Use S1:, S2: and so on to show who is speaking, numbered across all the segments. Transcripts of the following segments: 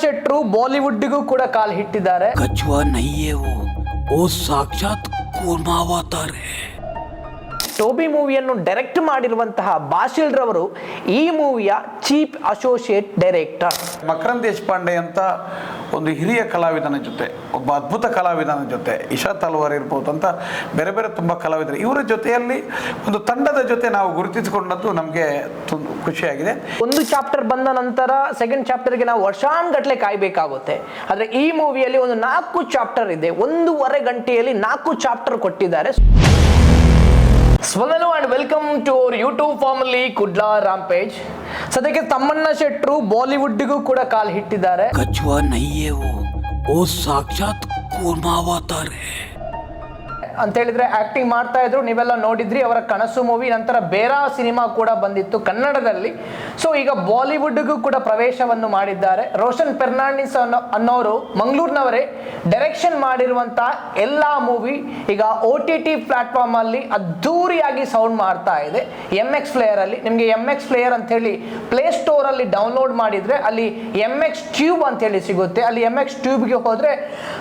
S1: ಶೆಟ್ರು ಬಾಲಿವುಡ್ಗೂ ಕೂಡ ಕಾಲ್ ಹಿಟ್ಟಿದ್ದಾರೆ.
S2: ಕಚುವ ಓ ಸಾಕ್ಷಾತ್ ಕೂರ್ಮಾವತಾರೆ.
S1: ಟೋಬಿ ಮೂವಿಯನ್ನು ಡೈರೆಕ್ಟ್ ಮಾಡಿರುವಂತಹ ಬಾಶಿಲ್ ರವರು ಈ ಮೂವಿಯ chief associate director.
S3: Makarand Deshpande ಅಂತ ಒಂದು ಹಿರಿಯ ಕಲಾವಿದನ ಜೊತೆ, ಒಬ್ಬ ಅದ್ಭುತ ಕಲಾವಿದನ ಜೊತೆ, ಇಶಾ ತಲ್ವಾರ್ ಇರ್ಬೋದು ಅಂತ ಬೇರೆ ಬೇರೆ ತುಂಬ ಕಲಾವಿದರು. ಇವರ ಜೊತೆಯಲ್ಲಿ ಒಂದು ತಂಡದ ಜೊತೆ ನಾವು ಗುರುತಿಸಿಕೊಂಡದ್ದು ನಮಗೆ ಖುಷಿಯಾಗಿದೆ.
S1: ಒಂದು ಚಾಪ್ಟರ್ ಬಂದ ನಂತರ ಸೆಕೆಂಡ್ ಚಾಪ್ಟರ್ಗೆ ನಾವು ವರ್ಷಾನ್ಗಟ್ಲೆ ಕಾಯ್ಬೇಕಾಗುತ್ತೆ. ಆದರೆ ಈ ಮೂವಿಯಲ್ಲಿ ಒಂದು ನಾಲ್ಕು ಚಾಪ್ಟರ್ ಇದೆ. ಒಂದೂವರೆ ಗಂಟೆಯಲ್ಲಿ ನಾಲ್ಕು ಚಾಪ್ಟರ್ ಕೊಟ್ಟಿದ್ದಾರೆ. ಸ್ವಂದನು and welcome to our YouTube formally Kudla rampage ಸದ್ಯಕ್ಕೆ ತಮ್ಮಣ್ಣ ಶೆಟ್ರು ಬಾಲಿವುಡ್ಗೂ ಕೂಡ ಕಾಲ್ ಹಿಟ್ಟಿದ್ದಾರೆ.
S2: ಕಚ್ಚುವ ನೈಯೇವು ಓ ಸಾಕ್ಷಾತ್ ಕೂರ್ಮಾವತಾರೆ.
S1: ಅಂತ ಹೇಳಿದ್ರೆ ಆಕ್ಟಿಂಗ್ ಮಾಡ್ತಾ ಇದ್ರು, ನೀವೆಲ್ಲ ನೋಡಿದ್ರಿ, ಅವರ ಕನಸು ಮೂವಿ ನಂತರ ಬೇರಾ ಸಿನಿಮಾ ಕೂಡ ಬಂದಿತ್ತು ಕನ್ನಡದಲ್ಲಿ. ಸೊ ಈಗ ಬಾಲಿವುಡ್ಗೂ ಕೂಡ ಪ್ರವೇಶವನ್ನು ಮಾಡಿದ್ದಾರೆ. ರೋಷನ್ ಫೆರ್ನಾಂಡಿಸ್ ಅನ್ನೋ, ಅನ್ನೋರು ಮಂಗಳೂರಿನವರೇ ಡೈರೆಕ್ಷನ್ ಮಾಡಿರುವಂತಹ ಎಲ್ಲಾ ಮೂವಿ ಈಗ ಒ ಟಿ ಟಿ ಪ್ಲಾಟ್ಫಾರ್ಮ್ ಅಲ್ಲಿ ಅದ್ದೂರಿಯಾಗಿ ಸೌಂಡ್ ಮಾಡ್ತಾ ಇದೆ. ಎಂ ಎಕ್ಸ್ ಪ್ಲೇಯರ್ ಅಲ್ಲಿ. ನಿಮಗೆ ಎಂ ಎಕ್ಸ್ ಪ್ಲೇಯರ್ ಅಂತ ಹೇಳಿ ಪ್ಲೇ ಸ್ಟೋರ್ ಅಲ್ಲಿ ಡೌನ್ಲೋಡ್ ಮಾಡಿದ್ರೆ ಅಲ್ಲಿ ಎಂ ಎಕ್ಸ್ ಟ್ಯೂಬ್ ಅಂತ ಹೇಳಿ ಸಿಗುತ್ತೆ. ಅಲ್ಲಿ ಎಂ ಎಕ್ಸ್ ಟ್ಯೂಬ್ಗೆ ಹೋದ್ರೆ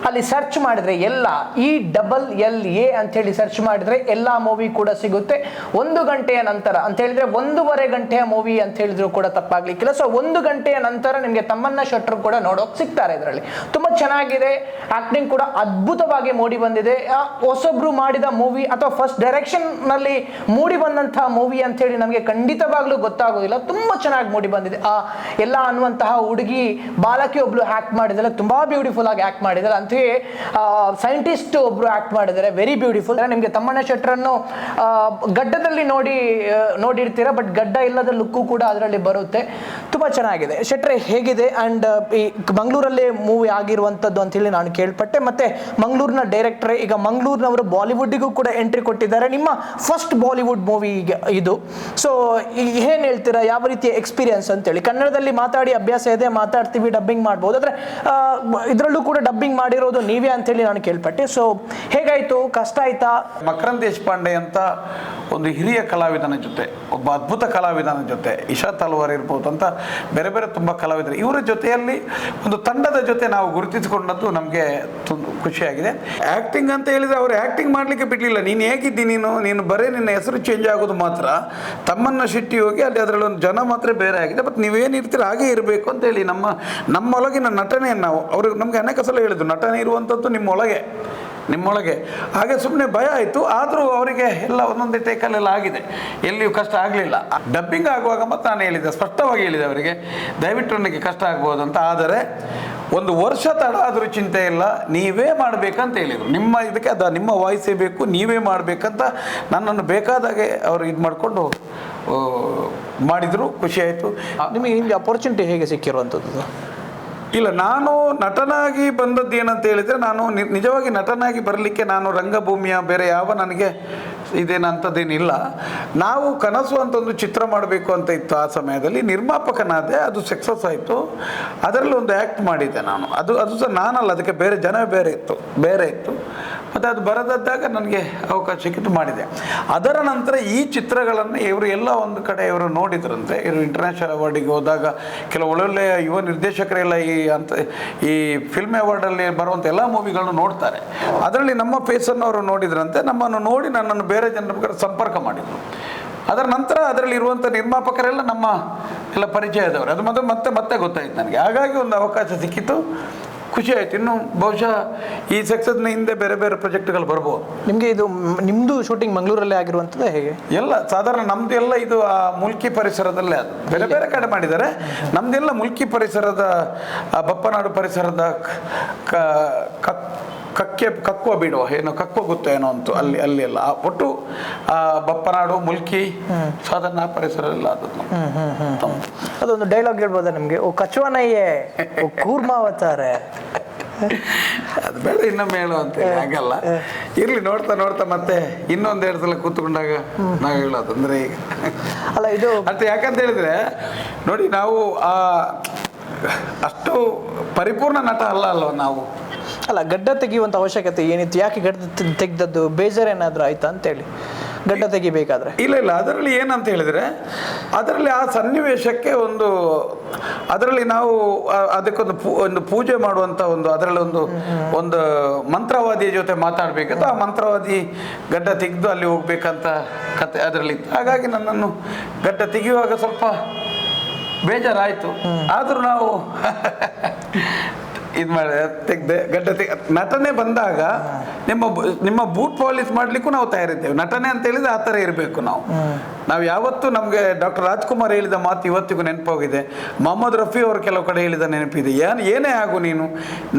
S1: ಅಲ್ಲಿ ಸರ್ಚ್ ಮಾಡಿದ್ರೆ ಎಲ್ಲ ಇ ಡಬಲ್ ಎಲ್ ಎ ಅಂತ ಹೇಳಿ ಸರ್ಚ್ ಮಾಡಿದ್ರೆ ಎಲ್ಲಾ ಮೂವಿ ಕೂಡ ಸಿಗುತ್ತೆ. ಒಂದು ಗಂಟೆಯ ನಂತರ, ಅಂತ ಹೇಳಿದ್ರೆ ಒಂದೂವರೆ ಗಂಟೆಯ ಮೂವಿ ಅಂತ ಹೇಳಿದ್ರು ಕೂಡ ತಪ್ಪಾಗ್ಲಿಕ್ಕಿಲ್ಲ. ಸೊ ಒಂದು ಗಂಟೆಯ ನಂತರ ನಿಮಗೆ ತಮ್ಮನ್ನ ಶೆಟ್ರು ಕೂಡ ನೋಡೋಕ್ ಸಿಗ್ತಾರೆ ಇದರಲ್ಲಿ. ತುಂಬಾ ಚೆನ್ನಾಗಿದೆ ಆಕ್ಟಿಂಗ್ ಕೂಡ ಅದ್ಭುತವಾಗಿ ಮೂಡಿ ಬಂದಿದೆ. ಹೊಸೊಬ್ರು ಮಾಡಿದ ಮೂವಿ ಅಥವಾ ಫಸ್ಟ್ ಡೈರೆಕ್ಷನ್ನಲ್ಲಿ ಮೂಡಿ ಬಂದಂತಹ ಮೂವಿ ಅಂತ ಹೇಳಿ ನಮಗೆ ಖಂಡಿತವಾಗ್ಲೂ ಗೊತ್ತಾಗೋದಿಲ್ಲ. ತುಂಬಾ ಚೆನ್ನಾಗಿ ಮೂಡಿ ಬಂದಿದೆ. ಆ, ಎಲ್ಲ ಅನ್ನುವಂತಹ ಹುಡುಗಿ ಬಾಲಕಿ ಒಬ್ಳು ಆಕ್ಟ್ ಮಾಡಿದ್ರೆ ತುಂಬಾ ಬ್ಯೂಟಿಫುಲ್ ಆಗಿ ಆಕ್ಟ್ ಮಾಡಿದ್ದಾರೆ ಅಂತೆಯೇ ಸೈಂಟಿಸ್ಟ್ ಒಬ್ರು ಆಕ್ಟ್ ಮಾಡಿದರೆ ವೆರಿ ಬ್ಯೂಟಿಫುಲ್ ನಿಮಗೆ ತಮ್ಮಣ್ಣ ಶೆಟ್ಟರನ್ನು ಗಡ್ಡದಲ್ಲಿ ನೋಡಿ ನೋಡಿರ್ತೀರಾ ಬಟ್ ಗಡ್ಡ ಇಲ್ಲದ ಲುಕ್ಕು ಕೂಡ ಅದರಲ್ಲಿ ಬರುತ್ತೆ. ತುಂಬಾ ಚೆನ್ನಾಗಿದೆ. ಶೆಟ್ರೆ ಹೇಗಿದೆ? ಅಂಡ್ ಈ ಮಂಗಳೂರಲ್ಲಿ ಮೂವಿ ಆಗಿರುವಂಥದ್ದು ಅಂತ ಹೇಳಿ ನಾನು ಕೇಳ್ಪಟ್ಟೆ. ಮತ್ತೆ ಮಂಗಳೂರಿನ ಡೈರೆಕ್ಟ್ರೆ ಈಗ ಮಂಗಳೂರಿನವರು ಬಾಲಿವುಡ್ಡಿಗೂ ಕೂಡ ಎಂಟ್ರಿ ಕೊಟ್ಟಿದ್ದಾರೆ. ನಿಮ್ಮ ಫಸ್ಟ್ ಬಾಲಿವುಡ್ ಮೂವಿ ಇದು. ಸೊ ಏನು ಹೇಳ್ತೀರಾ? ಯಾವ ರೀತಿಯ ಎಕ್ಸ್ಪೀರಿಯನ್ಸ್ ಅಂತೇಳಿ. ಕನ್ನಡದಲ್ಲಿ ಮಾತಾಡಿ ಅಭ್ಯಾಸ ಇದೆ, ಮಾತಾಡ್ತೀವಿ ಡಬ್ಬಿಂಗ್ ಮಾಡ್ಬೋದು. ಆದರೆ ಇದರಲ್ಲೂ ಕೂಡ ಡಬ್ಬಿಂಗ್ ಮಾಡಿರೋದು ನೀವೇ ಅಂತೇಳಿ ನಾನು ಕೇಳ್ಪಟ್ಟೆ. ಸೊ ಹೇಗಾಯ್ತು? ಕಷ್ಟ ಆಯ್ತಾ?
S3: ಮಕರಂದ್ ದೇಶಪಾಂಡೆ ಅಂತ ಒಂದು ಹಿರಿಯ ಕಲಾವಿದನ ಜೊತೆ ಒಬ್ಬ ಅದ್ಭುತ ಕಲಾವಿದನ ಜೊತೆ ಇಶಾ ತಲ್ವಾರ್ ಇರ್ಬೋದು ಅಂತ ಬೇರೆ ಬೇರೆ ತುಂಬ ಕಲಾವಿದರು. ಇವರ ಜೊತೆಯಲ್ಲಿ ಒಂದು ತಂಡದ ಜೊತೆ ನಾವು ಗುರುತಿಸಿಕೊಂಡದ್ದು ನಮಗೆ ತುಂಬ ಖುಷಿಯಾಗಿದೆ. ಆ್ಯಕ್ಟಿಂಗ್ ಅಂತ ಹೇಳಿದರೆ ಅವರು ಆ್ಯಕ್ಟಿಂಗ್ ಮಾಡಲಿಕ್ಕೆ ಬಿಡಲಿಲ್ಲ. ನೀನು ಹೇಗಿದ್ದಿ ನೀನು? ನೀನು ಬರೀ ನಿನ್ನ ಹೆಸರು ಚೇಂಜ್ ಆಗೋದು ಮಾತ್ರ. ತಮ್ಮನ್ನ ಶೆಟ್ಟಿ ಹೋಗಿ ಅಲ್ಲಿ ಅದರಲ್ಲಿ ಒಂದು ಜನ ಮಾತ್ರ ಬೇರೆ ಆಗಿದೆ. ಬಟ್ ನೀವೇನಿರ್ತೀರ ಹಾಗೆ ಇರಬೇಕು ಅಂತ ಹೇಳಿ ನಮ್ಮ ನಮ್ಮೊಳಗಿನ ನಟನೆಯನ್ನು ನಾವು ಅವರು ನಮಗೆ ಅನೇಕ ಸಲ ಹೇಳಿದ್ದು ನಟನೆ ಇರುವಂಥದ್ದು ನಿಮ್ಮೊಳಗೆ. ನಿಮ್ಮೊಳಗೆ. ಹಾಗೆ ಸುಮ್ಮನೆ ಭಯ ಆಯಿತು. ಆದರೂ ಅವರಿಗೆ ಎಲ್ಲ ಒಂದೊಂದೇ ಟೇಕಲ್ಲೆಲ್ಲ ಆಗಿದೆ. ಎಲ್ಲಿಯೂ ಕಷ್ಟ ಆಗಲಿಲ್ಲ. ಡಬ್ಬಿಂಗ್ ಆಗುವಾಗ ಮತ್ತೆ ನಾನು ಹೇಳಿದೆ, ಸ್ಪಷ್ಟವಾಗಿ ಹೇಳಿದೆ ಅವರಿಗೆ, ದಯವಿಟ್ಟು ನನಗೆ ಕಷ್ಟ ಆಗ್ಬೋದು ಅಂತ. ಆದರೆ ಒಂದು ವರ್ಷ ತಡ ಆದರೂ ಚಿಂತೆ ಇಲ್ಲ. ನೀವೇ ಮಾಡಬೇಕಂತ ಹೇಳಿದರು. ನಿಮ್ಮ ಇದಕ್ಕೆ ಅದು, ನಿಮ್ಮ ವಾಯ್ಸೇ ಬೇಕು, ನೀವೇ ಮಾಡಬೇಕಂತ ನನ್ನನ್ನು ಬೇಕಾದಾಗೆ ಅವರು ಇದು ಮಾಡಿಕೊಂಡು ಮಾಡಿದರು. ಖುಷಿಯಾಯಿತು
S1: ನಿಮಗೆ ನಿಮಗೆ ಅಪರ್ಚುನಿಟಿ ಹೇಗೆ ಸಿಕ್ಕಿರುವಂಥದ್ದು?
S3: ಇಲ್ಲ, ನಾನು ನಟನಾಗಿ ಬಂದದ್ದು ಏನಂತ ಹೇಳಿದರೆ ನಾನು ನಿಜವಾಗಿ ನಟನಾಗಿ ಬರಲಿಕ್ಕೆ ನಾನು ರಂಗಭೂಮಿಯ ಬೇರೆ ಯಾವ ನನಗೆ ಇದೇನಂಥದ್ದೇನಿಲ್ಲ. ನಾವು ಕನಸು ಅಂತ ಒಂದು ಚಿತ್ರ ಮಾಡಬೇಕು ಅಂತ ಇತ್ತು ಆ ಸಮಯದಲ್ಲಿ, ನಿರ್ಮಾಪಕನಾದೆ ಅದು ಸಕ್ಸಸ್ ಆಯಿತು. ಅದರಲ್ಲಿ ಒಂದು ಆ್ಯಕ್ಟ್ ಮಾಡಿದ್ದೆ ನಾನು. ಅದು ಅದು ಸಹ ನಾನಲ್ಲ, ಅದಕ್ಕೆ ಬೇರೆ ಜನ ಬೇರೆ ಇತ್ತು ಬೇರೆ ಇತ್ತು. ಮತ್ತು ಅದು ಬರದದ್ದಾಗ ನನಗೆ ಅವಕಾಶ ಸಿಕ್ಕಿತು ಮಾಡಿದೆ. ಅದರ ನಂತರ ಈ ಚಿತ್ರಗಳನ್ನು ಇವರು ಎಲ್ಲ ಒಂದು ಕಡೆ ಇವರು ನೋಡಿದ್ರಂತೆ. ಇವರು ಇಂಟರ್ನ್ಯಾಷನಲ್ ಅವಾರ್ಡಿಗೆ ಹೋದಾಗ ಕೆಲವು ಒಳ್ಳೊಳ್ಳೆಯ ಯುವ ನಿರ್ದೇಶಕರೆಲ್ಲ ಈ ಅಂತ ಈ ಫಿಲ್ಮ್ ಅವಾರ್ಡಲ್ಲಿ ಬರುವಂಥ ಎಲ್ಲ ಮೂವಿಗಳನ್ನು ನೋಡ್ತಾರೆ. ಅದರಲ್ಲಿ ನಮ್ಮ ಫೇಸನ್ನು ಅವರು ನೋಡಿದ್ರಂತೆ. ನಮ್ಮನ್ನು ನೋಡಿ ನನ್ನನ್ನು ಬೇರೆ ಜನರ ಸಂಪರ್ಕ ಮಾಡಿದರು. ಅದರ ನಂತರ ಅದರಲ್ಲಿ ಇರುವಂಥ ನಿರ್ಮಾಪಕರೆಲ್ಲ ನಮ್ಮ ಎಲ್ಲ ಪರಿಚಯದವರು. ಅದು ಮತ್ತೆ ಮತ್ತೆ ಮತ್ತೆ ಗೊತ್ತಾಯಿತು ನನಗೆ. ಹಾಗಾಗಿ ಒಂದು ಅವಕಾಶ ಸಿಕ್ಕಿತು. ಖುಷಿ ಆಯ್ತು. ಇನ್ನು ಬಹುಶಃ ಈ ಸಕ್ಸಸ್ನ ಹಿಂದೆ ಬೇರೆ ಬೇರೆ ಪ್ರಾಜೆಕ್ಟ್ಗಳು ಬರ್ಬೋದು.
S1: ನಿಮಗೆ ಇದು ನಿಮ್ಮದು ನಿಮ್ದು ಶೂಟಿಂಗ್ ಮಂಗಳೂರಲ್ಲೇ ಆಗಿರುವಂಥದ್ದು ಹೇಗೆ?
S3: ಎಲ್ಲ ಸಾಧಾರಣ ನಮ್ದು ಎಲ್ಲ ಇದು ಆ ಮುಲ್ಕಿ ಪರಿಸರದಲ್ಲೇ ಅದು. ಬೇರೆ ಬೇರೆ ಕಡೆ ಮಾಡಿದ್ದಾರೆ. ನಮ್ದೆಲ್ಲ ಮುಲ್ಕಿ ಪರಿಸರದ ಬಪ್ಪನಾಡು ಪರಿಸರದ ಕ- ಕಕ್ಕೆ ಕಕ್ಕುವ ಬಿಡುವ ಏನೋ ಕಕ್ಕುವ ಗೊತ್ತೋ ಏನೋ ಅಂತು ಅಲ್ಲಿ ಅಲ್ಲಿ ಎಲ್ಲ. ಆ ಒಟ್ಟು ಆ ಬಪ್ಪನಾಡು ಮುಲ್ಕಿ ಸಾಧಾರಣ ಪರಿಸರ ಎಲ್ಲ ಅದು.
S1: ಅದೊಂದು ಡೈಲಾಗ್ ಹೇಳ್ಬೋದಾ ನಿಮಗೆ? ಓ ಕಚುವನಯ್ಯೆ. ಕೂರ್ಮಾವತಾರೆ.
S3: ಅದು ಬೇಡ ಇನ್ನೊಮ್ಮೆ ಹೇಳು ಅಂತ ಹಾಗಲ್ಲ. ಇರ್ಲಿ ನೋಡ್ತಾ ನೋಡ್ತಾ ಮತ್ತೆ ಇನ್ನೊಂದೆರಡು ಸಲ ಕೂತ್ಕೊಂಡಾಗ ನಾವು ಹೇಳೋದು. ಅಂದ್ರೆ ಈಗ
S1: ಅಲ್ಲ ಇದು
S3: ಅಂತ ಯಾಕಂತ ಹೇಳಿದ್ರೆ ನೋಡಿ ನಾವು ಆ ಅಷ್ಟು ಪರಿಪೂರ್ಣ ನಟ ಅಲ್ಲ ಅಲ್ವ ನಾವು?
S1: ಅಲ್ಲ ಗಡ್ಡ ತೆಗೆಯುವಂತ ಅವಶ್ಯಕತೆ ಏನಿತ್ತು? ಯಾಕೆ ಗಡ್ಡ ತೆಗೆದದ್ದು? ಬೇಜಾರೇನಾದರೂ ಆಯ್ತಾ ಅಂತೇಳಿ. ಗಡ್ಡ ತೆಗಿಬೇಕಾದ್ರೆ.
S3: ಇಲ್ಲ ಇಲ್ಲ ಅದರಲ್ಲಿ ಏನಂತ ಹೇಳಿದ್ರೆ ಅದರಲ್ಲಿ ಆ ಸನ್ನಿವೇಶಕ್ಕೆ ಒಂದು ಅದರಲ್ಲಿ ನಾವು ಅದಕ್ಕೊಂದು ಒಂದು ಪೂಜೆ ಮಾಡುವಂತ ಒಂದು ಅದರಲ್ಲಿ ಒಂದು ಒಂದು ಮಂತ್ರವಾದಿಯ ಜೊತೆ ಮಾತಾಡ್ಬೇಕಂತ ಆ ಮಂತ್ರವಾದಿ ಗಡ್ಡ ತೆಗೆದು ಅಲ್ಲಿ ಹೋಗ್ಬೇಕಂತ ಕತೆ ಅದರಲ್ಲಿ ಹಾಗಾಗಿ ನನ್ನನ್ನು ಗಡ್ಡ ತೆಗೆಯುವಾಗ ಸ್ವಲ್ಪ ಬೇಜಾರಾಯಿತು. ಆದರೂ ನಾವು ಇದು ಮಾಡಿ ತೆಗ್ದೆ ಗಡ್ಡ ತೆಗೆ ನಟನೆ ಬಂದಾಗ ನಿಮ್ಮ ನಿಮ್ಮ ಬೂಟ್ ಪಾಲಿಸ್ ಮಾಡ್ಲಿಕ್ಕೂ ನಾವು ತಯಾರಿದ್ದೇವೆ. ನಟನೆ ಅಂತ ಹೇಳಿದ್ರೆ ಆ ಥರ ಇರಬೇಕು ನಾವು. ನಾವು ಯಾವತ್ತೂ ನಮಗೆ ಡಾಕ್ಟರ್ ರಾಜ್ಕುಮಾರ್ ಹೇಳಿದ ಮಾತು ಇವತ್ತಿಗೂ ನೆನಪೋಗಿದೆ. ಮೊಹಮ್ಮದ್ ರಫಿ ಅವರು ಕೆಲವು ಕಡೆ ಹೇಳಿದ ನೆನಪಿದೆ. ಏನು ಏನೇ ಆಗು ನೀನು.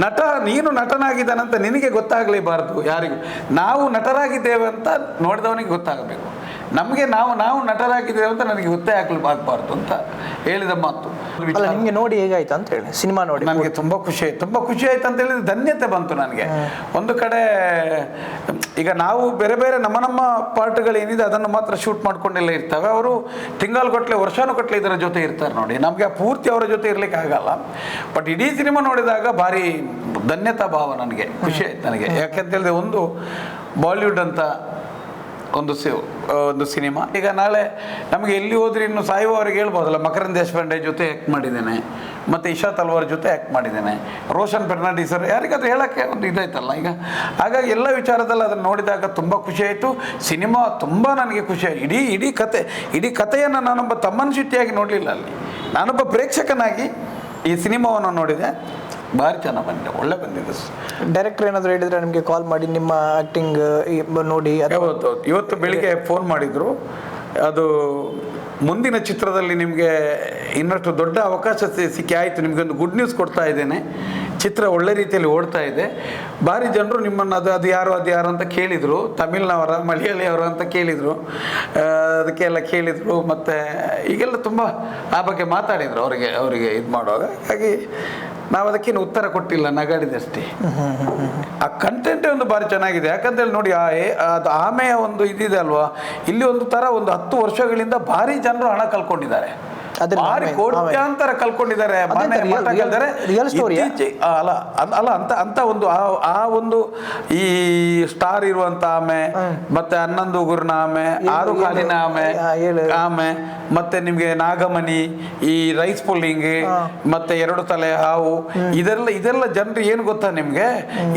S3: ನಟ ನೀನು ನಟನಾಗಿದ್ದಾನಂತ ನಿನಗೆ ಗೊತ್ತಾಗಲೇಬಾರದು ಯಾರಿಗೂ. ನಾವು ನಟರಾಗಿದ್ದೇವೆ ಅಂತ ನೋಡಿದವನಿಗೆ ಗೊತ್ತಾಗಬೇಕು. ನಮಗೆ ನಾವು ನಾವು ನಟರಾಗಿದ್ದೇವೆ ಅಂತ ನನಗೆ ಗೊತ್ತೇ ಆಗಬಾರ್ದು ಅಂತ ಹೇಳಿದ ಮಾತು.
S1: ಅಲ್ಲ ನಿಮಗೆ ನೋಡಿ ಹೇಗಾಯ್ತು ಅಂತ ಹೇಳಿ ಸಿನಿಮಾ ನೋಡಿ.
S3: ನನಗೆ ತುಂಬ ಖುಷಿ ಆಯ್ತು. ತುಂಬ ಖುಷಿ ಆಯ್ತು ಅಂತ ಹೇಳಿದ್ರೆ ಧನ್ಯತೆ ಬಂತು ನನಗೆ. ಒಂದು ಕಡೆ ಈಗ ನಾವು ಬೇರೆ ಬೇರೆ ನಮ್ಮ ನಮ್ಮ ಪಾರ್ಟ್ಗಳು ಏನಿದೆ ಅದನ್ನು ಮಾತ್ರ ಶೂಟ್ ಮಾಡ್ಕೊಂಡೆಲ್ಲ ಇರ್ತವೆ. ಅವರು ತಿಂಗಳಗಟ್ಟಲೆ ವರ್ಷಾನುಗಟ್ಟಲೆ ಇದರ ಜೊತೆ ಇರ್ತಾರೆ ನೋಡಿ. ನಮಗೆ ಪೂರ್ತಿ ಅವರ ಜೊತೆ ಇರಲಿಕ್ಕೆ ಆಗಲ್ಲ. ಬಟ್ ಇಡೀ ಸಿನಿಮಾ ನೋಡಿದಾಗ ಭಾರಿ ಧನ್ಯತಾ ಭಾವ ನನಗೆ. ಖುಷಿ ಆಯ್ತು ನನಗೆ. ಯಾಕೆಂತ ಹೇಳಿದ್ರೆ ಒಂದು ಬಾಲಿವುಡ್ ಅಂತ ಒಂದು ಸಿ ಒಂದು ಸಿನಿಮಾ. ಈಗ ನಾಳೆ ನಮಗೆ ಎಲ್ಲಿ ಹೋದ್ರೆ ಇನ್ನು ಸಾಯುವವರಿಗೆ ಹೇಳ್ಬೋದಲ್ಲ, ಮಕರಂದ್ ದೇಶಪಾಂಡೆ ಜೊತೆ ಆ್ಯಕ್ಟ್ ಮಾಡಿದ್ದೇನೆ, ಮತ್ತು ಇಶಾ ತಲ್ವಾರ್ ಜೊತೆ ಆ್ಯಕ್ಟ್ ಮಾಡಿದ್ದೇನೆ, ರೋಷನ್ ಫೆರ್ನಾಂಡಿಸ್ ಸರ್, ಯಾರಿಗಾದ್ರೂ ಹೇಳೋಕ್ಕೆ ಒಂದು ಇದಾಯ್ತಲ್ಲ ಈಗ. ಹಾಗಾಗಿ ಎಲ್ಲ ವಿಚಾರದಲ್ಲಿ ಅದನ್ನು ನೋಡಿದಾಗ ತುಂಬ ಖುಷಿಯಾಯಿತು ಸಿನಿಮಾ ತುಂಬ ನನಗೆ ಖುಷಿಯಾಯಿತು ಇಡೀ ಇಡೀ ಕತೆ, ಇಡೀ ಕಥೆಯನ್ನು ನಾನೊಬ್ಬ ತಮ್ಮನ ಶೆಟ್ಟಿಯಾಗಿ ನೋಡಲಿಲ್ಲ ಅಲ್ಲಿ. ನಾನೊಬ್ಬ ಪ್ರೇಕ್ಷಕನಾಗಿ ಈ ಸಿನಿಮಾವನ್ನು ನೋಡಿದೆ. ಭಾರಿ ಚೆನ್ನಾಗಿ ಬಂದಿದೆ ಒಳ್ಳೆ ಬಂದಿದೆ
S1: ಡೈರೆಕ್ಟರ್ ಏನಾದರೂ ಹೇಳಿದ್ರೆ ನಿಮಗೆ ಕಾಲ್ ಮಾಡಿ ನಿಮ್ಮ ಆ್ಯಕ್ಟಿಂಗ್ ನೋಡಿ
S3: ಹೌದು. ಇವತ್ತು ಬೆಳಿಗ್ಗೆ ಫೋನ್ ಮಾಡಿದ್ರು. ಅದು ಮುಂದಿನ ಚಿತ್ರದಲ್ಲಿ ನಿಮಗೆ ಇನ್ನಷ್ಟು ದೊಡ್ಡ ಅವಕಾಶ ಸಿಕ್ಕಿ ಆಯಿತು. ನಿಮಗೊಂದು ಗುಡ್ ನ್ಯೂಸ್ ಕೊಡ್ತಾ ಇದ್ದೇನೆ. ಚಿತ್ರ ಒಳ್ಳೆ ರೀತಿಯಲ್ಲಿ ಓಡ್ತಾ ಇದೆ. ಭಾರಿ ಜನರು ನಿಮ್ಮನ್ನು ಅದು ಅದು ಯಾರು ಅದು ಯಾರು ಅಂತ ಕೇಳಿದರು. ತಮಿಳ್ನವರ ಮಲಯಾಳಿಯವರ ಅಂತ ಕೇಳಿದರು. ಅದಕ್ಕೆಲ್ಲ ಕೇಳಿದರು. ಮತ್ತು ಈಗೆಲ್ಲ ತುಂಬ ಆ ಬಗ್ಗೆ ಮಾತಾಡಿದರು ಅವರಿಗೆ ಅವರಿಗೆ ಇದು ಮಾಡುವಾಗ. ಹಾಗಾಗಿ ನಾವು ಅದಕ್ಕೇನು ಉತ್ತರ ಕೊಟ್ಟಿಲ್ಲ, ನಗಾಡಿದಷ್ಟೇ. ಆ ಕಂಟೆಂಟೇ ಒಂದು ಭಾರಿ ಚೆನ್ನಾಗಿದೆ. ಯಾಕಂತೇಳಿ ನೋಡಿ, ಆ ಅದು ಆಮೆಯ ಒಂದು ಇದಿದೆ ಅಲ್ವಾ? ಇಲ್ಲಿ ಒಂದು ತರ ಒಂದು ಹತ್ತು ವರ್ಷಗಳಿಂದ ಭಾರಿ ಜನರು ಹಣ ಕಳ್ಕೊಂಡಿದ್ದಾರೆ
S1: ಅದ್ರ
S3: ಭಾರಿ ಕೋಟ್ಯಾಂತರ ಕಲ್ಕೊಂಡಿದ್ದಾರೆ ಅಲ್ಲ ಅಲ್ಲ ಅಂತ ಅಂತ ಒಂದು ಆ ಒಂದು ಈ ಸ್ಟಾರ್ ಇರುವಂತ ಆಮೆ ಮತ್ತೆ ಹನ್ನೊಂದು ಉಗುರ್ನ ಆಮೆ ಆರು ಕಾಲಿನ ಆಮೆ ಆಮೆ ಮತ್ತೆ ನಿಮ್ಗೆ ನಾಗಮಣಿ ಈ ರೈಸ್ ಪುಲ್ಲಿಂಗ್ ಮತ್ತೆ ಎರಡು ತಲೆ ಹಾವು ಇದೆಲ್ಲ ಇದೆಲ್ಲ ಜನರು ಏನು ಗೊತ್ತಾ ನಿಮ್ಗೆ?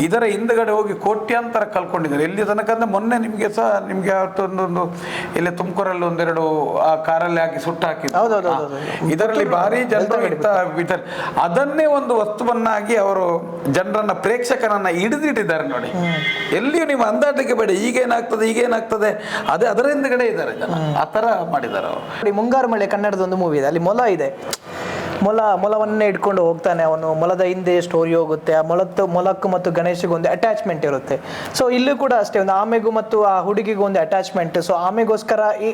S3: ಇದರ ಹಿಂದ್ಗಡೆ ಹೋಗಿ ಕೋಟ್ಯಾಂತರ ಕಲ್ಕೊಂಡಿದ್ದಾರೆ ಎಲ್ಲಿ ತನಕ ಅಂದ್ರೆ ಮೊನ್ನೆ ನಿಮ್ಗೆ ಸಹ ನಿಮ್ಗೆ ಅವತ್ತೊಂದೊಂದು ಇಲ್ಲಿ ತುಮಕೂರಲ್ಲಿ ಒಂದೆರಡು ಆ ಕಾರಲ್ಲಿ ಹಾಕಿ ಸುಟ್ಟು ಇದರಲ್ಲಿ ಭಾರಿ ಜನರು ಅದನ್ನೇ ಒಂದು ವಸ್ತುವನ್ನಾಗಿ ಅವರು ಜನರನ್ನ ಪ್ರೇಕ್ಷಕರನ್ನ ಹಿಡಿದಿಟ್ಟಿದ್ದಾರೆ ನೋಡಿ. ಎಲ್ಲಿಯೂ ನೀವು ಅಂದಾಟಕ್ಕೆ ಬೇಡ. ಈಗೇನಾಗ್ತದೆ ಈಗೇನಾಗ್ತದೆ. ಅದೇ ಅದರ ಹಿಂದ್ಗಡೆ ಇದ್ದಾರೆ ಜನ. ಆ ತರ ಮಾಡಿದ್ದಾರೆ ಅವರು.
S1: ಮುಂಗಾರು ಮಳೆ ಕನ್ನಡದ ಒಂದು ಮೂವಿ ಇದೆ. ಅಲ್ಲಿ ಮೊಲ ಇದೆ. ಮೊಲ, ಮೊಲವನ್ನೇ ಇಟ್ಕೊಂಡು ಹೋಗ್ತಾನೆ ಅವನು. ಮೊಲದ ಹಿಂದೆ ಸ್ಟೋರಿ ಹೋಗುತ್ತೆ. ಆ ಮೊಲತ್ತು ಮೊಲಕ್ಕೂ ಮತ್ತು ಗಣೇಶಗೂ ಒಂದು ಅಟ್ಯಾಚ್ಮೆಂಟ್ ಇರುತ್ತೆ. ಸೊ ಇಲ್ಲೂ ಕೂಡ ಅಷ್ಟೇ, ಒಂದು ಆಮೆಗೂ ಮತ್ತು ಆ ಹುಡುಗಿಗೂ ಒಂದು ಅಟ್ಯಾಚ್ಮೆಂಟ್ ಸೊ ಆಮೆಗೋಸ್ಕರ ಈ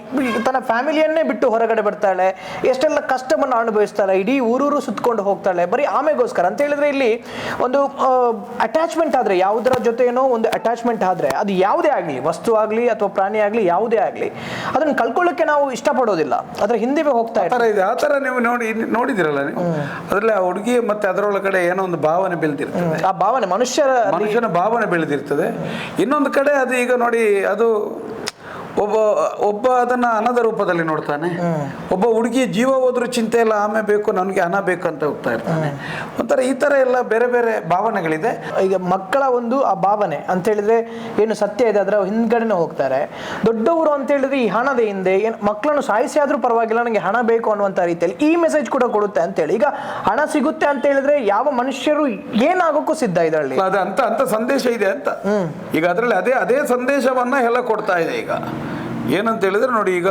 S1: ತನ್ನ ಫ್ಯಾಮಿಲಿಯನ್ನೇ ಬಿಟ್ಟು ಹೊರಗಡೆ ಬರ್ತಾಳೆ. ಎಷ್ಟೆಲ್ಲ ಕಷ್ಟವನ್ನು ಅನುಭವಿಸ್ತಾಳೆ. ಇಡೀ ಊರೂರು ಸುತ್ತಕೊಂಡು ಹೋಗ್ತಾಳೆ. ಬರೀ ಆಮೆಗೋಸ್ಕರ. ಅಂತ ಹೇಳಿದ್ರೆ ಇಲ್ಲಿ ಒಂದು ಅಟ್ಯಾಚ್ಮೆಂಟ್ ಆದರೆ, ಯಾವುದರ ಜೊತೆನೋ ಒಂದು ಅಟ್ಯಾಚ್ಮೆಂಟ್ ಆದರೆ, ಅದು ಯಾವುದೇ ಆಗಲಿ, ವಸ್ತು ಆಗಲಿ ಅಥವಾ ಪ್ರಾಣಿ ಆಗಲಿ, ಯಾವುದೇ ಆಗಲಿ, ಅದನ್ನು ಕಳ್ಕೊಳ್ಳೋಕ್ಕೆ ನಾವು ಇಷ್ಟಪಡೋದಿಲ್ಲ. ಅದರ ಹಿಂದೆ ಹೋಗ್ತಾ
S3: ಇದೆ. ಆ ಥರ ನೀವು ನೋಡಿ ನೋಡಿದಿರಲ್ಲ ನೀವು? ಅದರಲ್ಲಿ ಆ ಹುಡುಗಿ ಮತ್ತೆ ಅದರೊಳಗಡೆ ಏನೋ ಒಂದು ಭಾವನೆ ಬೆಳೆದಿರ್ತದೆ.
S1: ಆ ಭಾವನೆ ಮನುಷ್ಯರ
S3: ಮನುಷ್ಯನ ಭಾವನೆ ಬೆಳೆದಿರ್ತದೆ. ಇನ್ನೊಂದು ಕಡೆ ಅದು ಈಗ ನೋಡಿ ಅದು ಒಬ್ಬ ಒಬ್ಬ ಅದನ್ನ ಹಣದ ರೂಪದಲ್ಲಿ ನೋಡ್ತಾನೆ. ಒಬ್ಬ ಹುಡುಗಿ ಜೀವ ಹೋದ್ರೂ ಚಿಂತೆ ಇಲ್ಲ ಆಮೆ ಬೇಕು ನನಗೆ ಹಣ ಬೇಕು ಅಂತ ಹೋಗ್ತಾ ಇರ್ತಾನೆ. ಒಂಥರ ಈ ತರ ಎಲ್ಲ ಬೇರೆ ಬೇರೆ ಭಾವನೆಗಳಿದೆ.
S1: ಈಗ ಮಕ್ಕಳ ಒಂದು ಆ ಭಾವನೆ ಅಂತ ಹೇಳಿದ್ರೆ ಏನು ಸತ್ಯ ಇದೆ ಅದರ ಹಿಂದ್ಗಡೆನೆ ಹೋಗ್ತಾರೆ. ದೊಡ್ಡವರು ಅಂತ ಹೇಳಿದ್ರೆ ಈ ಹಣದ ಹಿಂದೆ ಏನು ಮಕ್ಕಳನ್ನು ಸಾಯಿಸಿ ಆದ್ರೂ ಪರವಾಗಿಲ್ಲ ನನಗೆ ಹಣ ಬೇಕು ಅನ್ನುವಂಥ ರೀತಿಯಲ್ಲಿ ಈ ಮೆಸೇಜ್ ಕೂಡ ಕೊಡುತ್ತೆ ಅಂತೇಳಿ ಈಗ ಹಣ ಸಿಗುತ್ತೆ ಅಂತ ಹೇಳಿದ್ರೆ ಯಾವ ಮನುಷ್ಯರು ಏನಾಗೋಕ್ಕೂ ಸಿದ್ಧ ಇದರಲ್ಲಿ.
S3: ಅದು ಅಂತ ಅಂತ ಸಂದೇಶ ಇದೆ ಅಂತ. ಈಗ ಅದರಲ್ಲಿ ಅದೇ ಅದೇ ಸಂದೇಶವನ್ನ ಎಲ್ಲ ಕೊಡ್ತಾ ಇದೆ ಈಗ. ಏನಂತ ಹೇಳಿದ್ರೆ ನೋಡಿ ಈಗ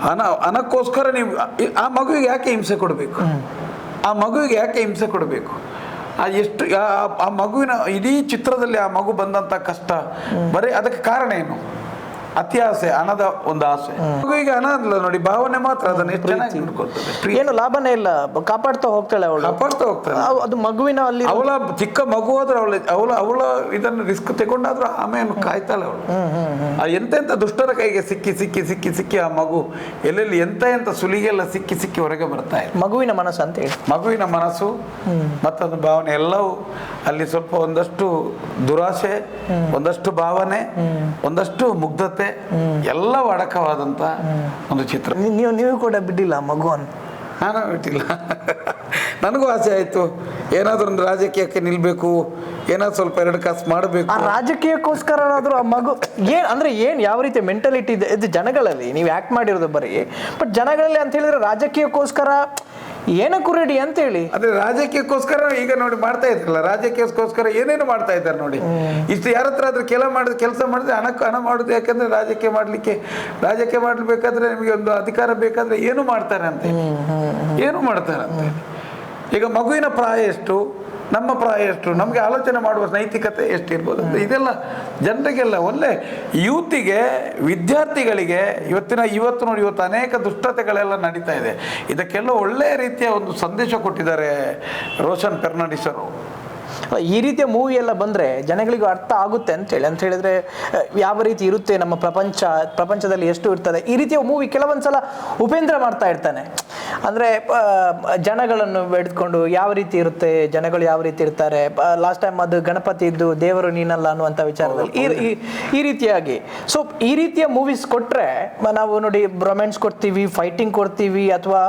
S3: ಹಣ ಹಣಕ್ಕೋಸ್ಕರ ನೀವು ಆ- ಮಗುವಿಗೆ ಯಾಕೆ ಹಿಂಸೆ ಕೊಡಬೇಕು? ಆ ಮಗುವಿಗೆ ಯಾಕೆ ಹಿಂಸೆ ಕೊಡಬೇಕು? ಆ ಎಷ್ಟು ಆ- ಆ ಮಗುವಿನ ಇಡೀ ಚಿತ್ರದಲ್ಲಿ ಆ ಮಗು ಬಂದಂತ ಕಷ್ಟ ಬರೀ ಅದಕ್ಕೆ ಕಾರಣ ಏನು? ಅತಿ ಆಸೆ ಹಣದ ಒಂದು ಆಸೆ. ಮಗುವಿಗೆ ಹಣ ಅಲ್ಲ ನೋಡಿ ಭಾವನೆ ಮಾತ್ರ ಅದನ್ನ ಎಷ್ಟು ಚೆನ್ನಾಗಿ ನೋಡ್ಕೊಳ್ತದೆ
S1: ಏನು ಲಾಭನೇ ಇಲ್ಲ ಕಾಪಾಡ್ತಾ ಹೋಗ್ತಾಳೆ ಅವಳು.
S3: ಕಾಪಾಡ್ತಾ
S1: ಹೋಗ್ತಾಳೆ. ಅದು ಮಗುವಿನ ಅಲ್ಲಿ
S3: ಅವಳ ಚಿಕ್ಕ ಮಗು ಆದ್ರೆ ಅವಳ ಅವಳ ಅವಳ ಇದನ್ನು ರಿಸ್ಕ್ ತಗೊಂಡಾದ್ರೂ ಆಮೇಲೆ ಕಾಯ್ತಾಳೆ ಅವಳು. ಆ ಎಂತೆಂತ ದುಷ್ಟರ ಕೈಗೆ ಸಿಕ್ಕಿ ಸಿಕ್ಕಿ ಸಿಕ್ಕಿ ಸಿಕ್ಕಿ ಆ ಮಗು ಎಲ್ಲೆಲ್ಲಿ ಎಂತ ಎಂತ ಸುಲಿಗೆಲ್ಲ ಸಿಕ್ಕಿ ಸಿಕ್ಕಿ ಹೊರಗೆ ಬರ್ತಾ ಇದೆ.
S1: ಮಗುವಿನ ಮನಸ್ಸು ಅಂತ ಹೇಳಿ.
S3: ಮಗುವಿನ ಮನಸ್ಸು ಮತ್ತೊಂದು ಭಾವನೆ ಎಲ್ಲವೂ ಅಲ್ಲಿ ಸ್ವಲ್ಪ ಒಂದಷ್ಟು ದುರಾಸೆ ಒಂದಷ್ಟು ಭಾವನೆ ಒಂದಷ್ಟು ಮುಗ್ಧತೆ ಎಲ್ಲವೂ ಅಡಕವಾದಂಥ ಒಂದು ಚಿತ್ರ.
S1: ನೀವು ನೀವು ಕೂಡ ಬಿಟ್ಟಿಲ್ಲ ಮಗುವನ್
S3: ನಾನು ಬಿಟ್ಟಿಲ್ಲ. ನನಗೂ ಆಸೆ ಆಯಿತು. ಏನಾದರೂ ಒಂದು ರಾಜಕೀಯಕ್ಕೆ ನಿಲ್ಲಬೇಕು ಏನಾದ್ರು ಸ್ವಲ್ಪ ಎರಡು ಕಾಸು ಮಾಡಬೇಕು.
S1: ಆ ರಾಜಕೀಯಕ್ಕೋಸ್ಕರ ಆದರೂ ಆ ಮಗು ಏನ್ ಅಂದ್ರೆ ಏನ್ ಯಾವ ರೀತಿ ಮೆಂಟಾಲಿಟಿ ಇದೆ? ಇದು ಜನಗಳಲ್ಲಿ ನೀವು ಆಕ್ಟ್ ಮಾಡಿರೋದು ಬರೀ. ಬಟ್ ಜನಗಳಲ್ಲಿ ಅಂತ ಹೇಳಿದ್ರೆ ರಾಜಕೀಯಕ್ಕೋಸ್ಕರ ಏನಕ್ಕೂ ರೆಡಿ ಅಂತ ಹೇಳಿ
S3: ಅದೇ ರಾಜಕೀಯಕ್ಕೋಸ್ಕರ ಈಗ ನೋಡಿ ಮಾಡ್ತಾ ಇದ್ರಲ್ಲ ರಾಜಕೀಯಕ್ಕೋಸ್ಕರ ಏನೇನು ಮಾಡ್ತಾ ಇದ್ದಾರೆ ನೋಡಿ. ಇಷ್ಟು ಯಾರ ಹತ್ರ ಆದ್ರೆ ಕೆಲ ಮಾಡಿದ ಕೆಲಸ ಮಾಡಿದ್ರೆ ಹಣಕ್ಕೆ ಹಣ ಮಾಡುದು ಯಾಕಂದ್ರೆ ರಾಜಕೀಯ ಮಾಡಲಿಕ್ಕೆ ರಾಜಕೀಯ ಮಾಡ್ಬೇಕಾದ್ರೆ ನಿಮಗೆ ಒಂದು ಅಧಿಕಾರ ಬೇಕಾದ್ರೆ ಏನು ಮಾಡ್ತಾರೆ ಅಂತ ಏನು ಮಾಡ್ತಾರೆ ಅಂತ ಈಗ ಮಗುವಿನ ಪ್ರಾಯ ಎಷ್ಟು? ನಮ್ಮ ಪ್ರಾಯ ಎಷ್ಟು? ನಮಗೆ ಆಲೋಚನೆ ಮಾಡುವ ನೈತಿಕತೆ ಎಷ್ಟಿರ್ಬೋದು? ಅಂತ ಇದೆಲ್ಲ ಜನರಿಗೆಲ್ಲ ಒಳ್ಳೆ ಯೂತಿಗೆ ವಿದ್ಯಾರ್ಥಿಗಳಿಗೆ ಇವತ್ತಿನ ಇವತ್ತು ನೋಡಿ ಇವತ್ತು ಅನೇಕ ದುಷ್ಟತೆಗಳೆಲ್ಲ ನಡೀತಾ ಇದೆ. ಇದಕ್ಕೆಲ್ಲ ಒಳ್ಳೆಯ ರೀತಿಯ ಒಂದು ಸಂದೇಶ ಕೊಟ್ಟಿದ್ದಾರೆ ರೋಷನ್ ಫೆರ್ನಾಂಡಿಸ್ ಅವರು
S1: ಈ ರೀತಿಯ ಮೂವಿ ಎಲ್ಲ ಬಂದರೆ ಜನಗಳಿಗೂ ಅರ್ಥ ಆಗುತ್ತೆ ಅಂತೇಳಿ ಅಂತ ಹೇಳಿದ್ರೆ ಯಾವ ರೀತಿ ಇರುತ್ತೆ ನಮ್ಮ ಪ್ರಪಂಚ ಪ್ರಪಂಚದಲ್ಲಿ ಎಷ್ಟು ಇರ್ತದೆ? ಈ ರೀತಿಯ ಮೂವಿ ಕೆಲವೊಂದ್ಸಲ ಉಪೇಂದ್ರ ಮಾಡ್ತಾ ಇರ್ತಾನೆ. ಅಂದರೆ ಜನಗಳನ್ನು ಬೆಳೆದುಕೊಂಡು ಯಾವ ರೀತಿ ಇರುತ್ತೆ ಜನಗಳು ಯಾವ ರೀತಿ ಇರ್ತಾರೆ? ಲಾಸ್ಟ್ ಟೈಮ್ ಅದು ಗಣಪತಿ ಇದ್ದು ದೇವರು ನೀನಲ್ಲ ಅನ್ನುವಂಥ ವಿಚಾರದಲ್ಲಿ ಈ- ಈ- ರೀತಿಯಾಗಿ. ಸೊ ಈ ರೀತಿಯ ಮೂವೀಸ್ ಕೊಟ್ಟರೆ ನಾವು ನೋಡಿ ರೊಮ್ಯಾನ್ಸ್ ಕೊಡ್ತೀವಿ ಫೈಟಿಂಗ್ ಕೊಡ್ತೀವಿ ಅಥವಾ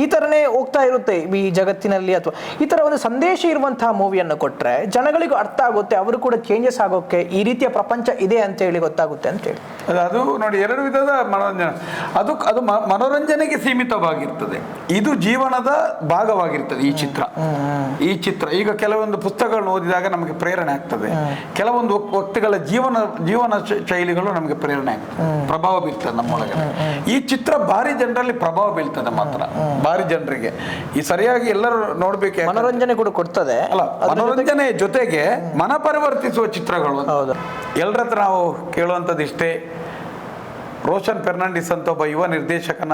S1: ಈ ಥರನೇ ಹೋಗ್ತಾ ಇರುತ್ತೆ ಈ ಜಗತ್ತಿನಲ್ಲಿ. ಅಥವಾ ಈ ಥರ ಒಂದು ಸಂದೇಶ ಇರುವಂತಹ ಮೂವಿಯನ್ನು ಕೊಟ್ರೆ ಜನಗಳಿಗೂ ಅರ್ಥ ಆಗುತ್ತೆ ಅವರು ಕೂಡ ಚೇಂಜಸ್ ಆಗೋಕ್ಕೆ ಈ ರೀತಿಯ ಪ್ರಪಂಚ ಇದೆ ಅಂತ ಹೇಳಿ ಗೊತ್ತಾಗುತ್ತೆ ಅಂತ ಹೇಳಿ.
S3: ಅದು- ನೋಡಿ ಎರಡು ವಿಧದ ಮನೋರಂಜನೆ. ಅದು ಅದು ಮನೋರಂಜನೆಗೆ ಸೀಮಿತವಾಗಿರ್ತದೆ. ಇದು ಜೀವನದ ಭಾಗವಾಗಿರ್ತದೆ ಈ ಚಿತ್ರ. ಈ ಚಿತ್ರ. ಈಗ ಕೆಲವೊಂದು ಪುಸ್ತಕಗಳನ್ನು ಓದಿದಾಗ ನಮಗೆ ಪ್ರೇರಣೆ ಆಗ್ತದೆ. ಕೆಲವೊಂದು ವ್ಯ- ವ್ಯಕ್ತಿಗಳ ಜೀವನ ಜೀವನ ಶೈಲಿಗಳು ನಮಗೆ ಪ್ರೇರಣೆ ಆಗ್ತದೆ. ಪ್ರಭಾವ ಬೀರ್ತದೆ ನಮ್ಮೊಳಗೆ ಈ ಚಿತ್ರ ಭಾರಿ ಜನರಲ್ಲಿ ಪ್ರಭಾವ ಬೀಳ್ತದೆ ಮಾತ್ರ. ಭಾರಿ ಜನರಿಗೆ. ಈ ಸರಿಯಾಗಿ ಎಲ್ಲರೂ ನೋಡ್ಬೇಕು
S1: ಮನೋರಂಜನೆ ಕೂಡ ಕೊಡ್ತದೆ.
S3: ಅಲ್ಲ
S1: ಅದ್ರ ಜೊತೆಗೆ-
S3: ಮನೋರಂಜನೆ ಜೊತೆಗೆ ಮನ ಪರಿವರ್ತಿಸುವ ಚಿತ್ರಗಳು.
S1: ಹೌದು.
S3: ಎಲ್ಲರ ಹತ್ರ ನಾವು ಕೇಳುವಂಥದ್ದು ಇಷ್ಟೇ. ರೋಷನ್ ಫೆರ್ನಾಂಡಿಸ್ ಅಂತ ಒಬ್ಬ ಯುವ ನಿರ್ದೇಶಕನ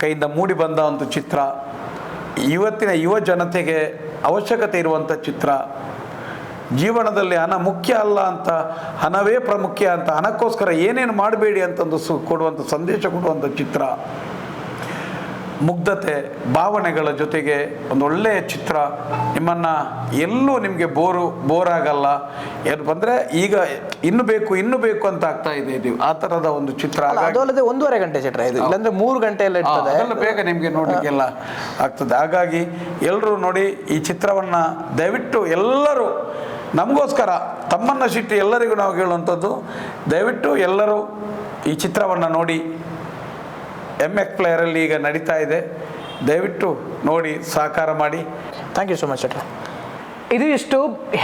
S3: ಕೈಯಿಂದ ಮೂಡಿ ಬಂದ ಒಂದು ಚಿತ್ರ. ಇವತ್ತಿನ ಯುವ ಜನತೆಗೆ ಅವಶ್ಯಕತೆ ಇರುವಂಥ ಚಿತ್ರ. ಜೀವನದಲ್ಲಿ ಹಣ ಮುಖ್ಯ ಅಲ್ಲ ಅಂತ ಹಣವೇ ಪ್ರಮುಖ ಅಂತ ಹಣಕ್ಕೋಸ್ಕರ ಏನೇನು ಮಾಡಬೇಡಿ ಅಂತಂದು ಸು ಕೊಡುವಂಥ ಸಂದೇಶ ಕೊಡುವಂಥ ಚಿತ್ರ. ಮುಗ್ಧತೆ ಭಾವನೆಗಳ ಜೊತೆಗೆ ಒಂದು ಒಳ್ಳೆಯ ಚಿತ್ರ ನಿಮ್ಮನ್ನು ಎಲ್ಲೂ ನಿಮಗೆ ಬೋರು ಬೋರಾಗಲ್ಲ. ಆಗಲ್ಲ ಏನು ಬಂದರೆ ಈಗ ಇನ್ನು ಬೇಕು ಇನ್ನು ಬೇಕು ಅಂತ ಆಗ್ತಾ ಇದೆ ಇದು. ಆ ಥರದ ಒಂದು ಚಿತ್ರ.
S1: ಅದಲ್ಲದೆ
S3: ಹಾಗಾಗಿ
S1: ಅದು ಅಲ್ಲದೆ ಒಂದೂವರೆ ಗಂಟೆ ಚಿತ್ರ ಇದು. ಇಲ್ಲಾಂದರೆ ಮೂರು ಗಂಟೆ ಎಲ್ಲ ಇರ್ತದೆ.
S3: ಅದೆಲ್ಲ ಬೇಗ ನಿಮಗೆ ನೋಡಲಿಕ್ಕೆಲ್ಲ ಆಗ್ತದೆ. ಹಾಗಾಗಿ ಎಲ್ಲರೂ ನೋಡಿ ಈ ಚಿತ್ರವನ್ನು ದಯವಿಟ್ಟು ಎಲ್ಲರೂ ನಮಗೋಸ್ಕರ ತಮ್ಮನ್ನು ಸಿಟ್ಟು ಎಲ್ಲರಿಗೂ ನಾವು ಕೇಳುವಂಥದ್ದು ದಯವಿಟ್ಟು ಎಲ್ಲರೂ ಈ ಚಿತ್ರವನ್ನು ನೋಡಿ ಎಂ ಎಕ್ ಪ್ಲೇಯರಲ್ಲಿ ಈಗ ನಡೀತಾ ಇದೆ. ದಯವಿಟ್ಟು ನೋಡಿ, ಸಹಕಾರ ಮಾಡಿ.
S1: ಥ್ಯಾಂಕ್ ಯು ಸೊ ಮಚ್ ಶೆಟ್ರ ಇದು ಇಷ್ಟು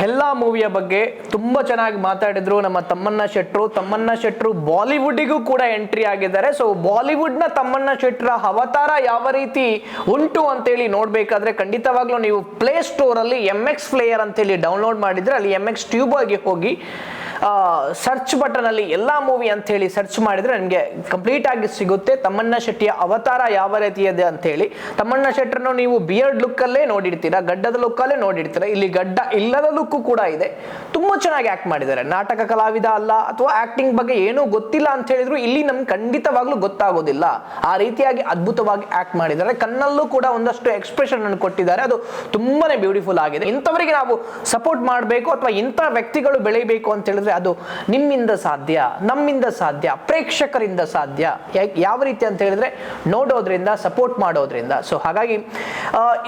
S1: ಎಲ್ಲ ಮೂವಿಯ ಬಗ್ಗೆ ತುಂಬ ಚೆನ್ನಾಗಿ ಮಾತಾಡಿದ್ರು ನಮ್ಮ ತಮ್ಮಣ್ಣ ಶೆಟ್ರು. ತಮ್ಮಣ್ಣ ಶೆಟ್ರು ಬಾಲಿವುಡ್ಡಿಗೂ ಕೂಡ ಎಂಟ್ರಿ ಆಗಿದ್ದಾರೆ. ಸೊ ಬಾಲಿವುಡ್ನ ತಮ್ಮಣ್ಣ ಶೆಟ್ರ ಅವತಾರ ಯಾವ ರೀತಿ ಉಂಟು ಅಂತೇಳಿ ನೋಡಬೇಕಾದ್ರೆ ಖಂಡಿತವಾಗ್ಲೂ ನೀವು ಪ್ಲೇ ಸ್ಟೋರಲ್ಲಿ ಎಂ ಎಕ್ಸ್ ಪ್ಲೇಯರ್ ಅಂತೇಳಿ ಡೌನ್ಲೋಡ್ ಮಾಡಿದ್ರೆ ಅಲ್ಲಿ ಎಂ ಎಕ್ಸ್ ಟ್ಯೂಬ್ ಆಗಿ ಹೋಗಿ ಸರ್ಚ್ ಬಟನಲ್ಲಿ ಎಲ್ಲ ಮೂವಿ ಅಂತ ಹೇಳಿ ಸರ್ಚ್ ಮಾಡಿದ್ರೆ ನಿಮಗೆ ಕಂಪ್ಲೀಟ್ ಆಗಿ ಸಿಗುತ್ತೆ. ತಮ್ಮಣ್ಣ ಶೆಟ್ಟಿಯ ಅವತಾರ ಯಾವ ರೀತಿ ಅಂತ ಹೇಳಿ ತಮ್ಮಣ್ಣ ಶೆಟ್ಟರನ್ನು ನೀವು ಬಿಯರ್ಡ್ ಲುಕ್ಕಲ್ಲೇ ನೋಡಿರ್ತೀರಾ ಗಡ್ಡದ ಲುಕ್ಕಲ್ಲೇ ನೋಡಿರ್ತೀರಾ ಇಲ್ಲಿ ಗಡ್ಡ ಇಲ್ಲದ ಲುಕ್ಕು ಕೂಡ ಇದೆ. ತುಂಬಾ ಚೆನ್ನಾಗಿ ಆಕ್ಟ್ ಮಾಡಿದ್ದಾರೆ. ನಾಟಕ ಕಲಾವಿದ ಅಲ್ಲ ಅಥವಾ ಆಕ್ಟಿಂಗ್ ಬಗ್ಗೆ ಏನೂ ಗೊತ್ತಿಲ್ಲ ಅಂತ ಹೇಳಿದ್ರು ಇಲ್ಲಿ ನಮ್ಗೆ ಖಂಡಿತವಾಗ್ಲೂ ಗೊತ್ತಾಗೋದಿಲ್ಲ. ಆ ರೀತಿಯಾಗಿ ಅದ್ಭುತವಾಗಿ ಆಕ್ಟ್ ಮಾಡಿದ್ದಾರೆ. ಕಣ್ಣಲ್ಲೂ ಕೂಡ ಒಂದಷ್ಟು ಎಕ್ಸ್ಪ್ರೆಷನ್ ಅನ್ನು ಕೊಟ್ಟಿದ್ದಾರೆ. ಅದು ತುಂಬಾನೇ ಬ್ಯೂಟಿಫುಲ್ ಆಗಿದೆ. ಇಂಥವರಿಗೆ ನಾವು ಸಪೋರ್ಟ್ ಮಾಡಬೇಕು ಅಥವಾ ಇಂಥ ವ್ಯಕ್ತಿಗಳು ಬೆಳಿಬೇಕು ಅಂತ ಹೇಳಿದ್ರೆ ಅದು ನಿಮ್ಮಿಂದ ಸಾಧ್ಯ, ನಮ್ಮಿಂದ ಸಾಧ್ಯ, ಪ್ರೇಕ್ಷಕರಿಂದ ಸಾಧ್ಯ. ಯಾವ ರೀತಿ ಅಂತ ಹೇಳಿದ್ರೆ ನೋಡೋದ್ರಿಂದ ಸಪೋರ್ಟ್ ಮಾಡೋದ್ರಿಂದ. ಸೊ ಹಾಗಾಗಿ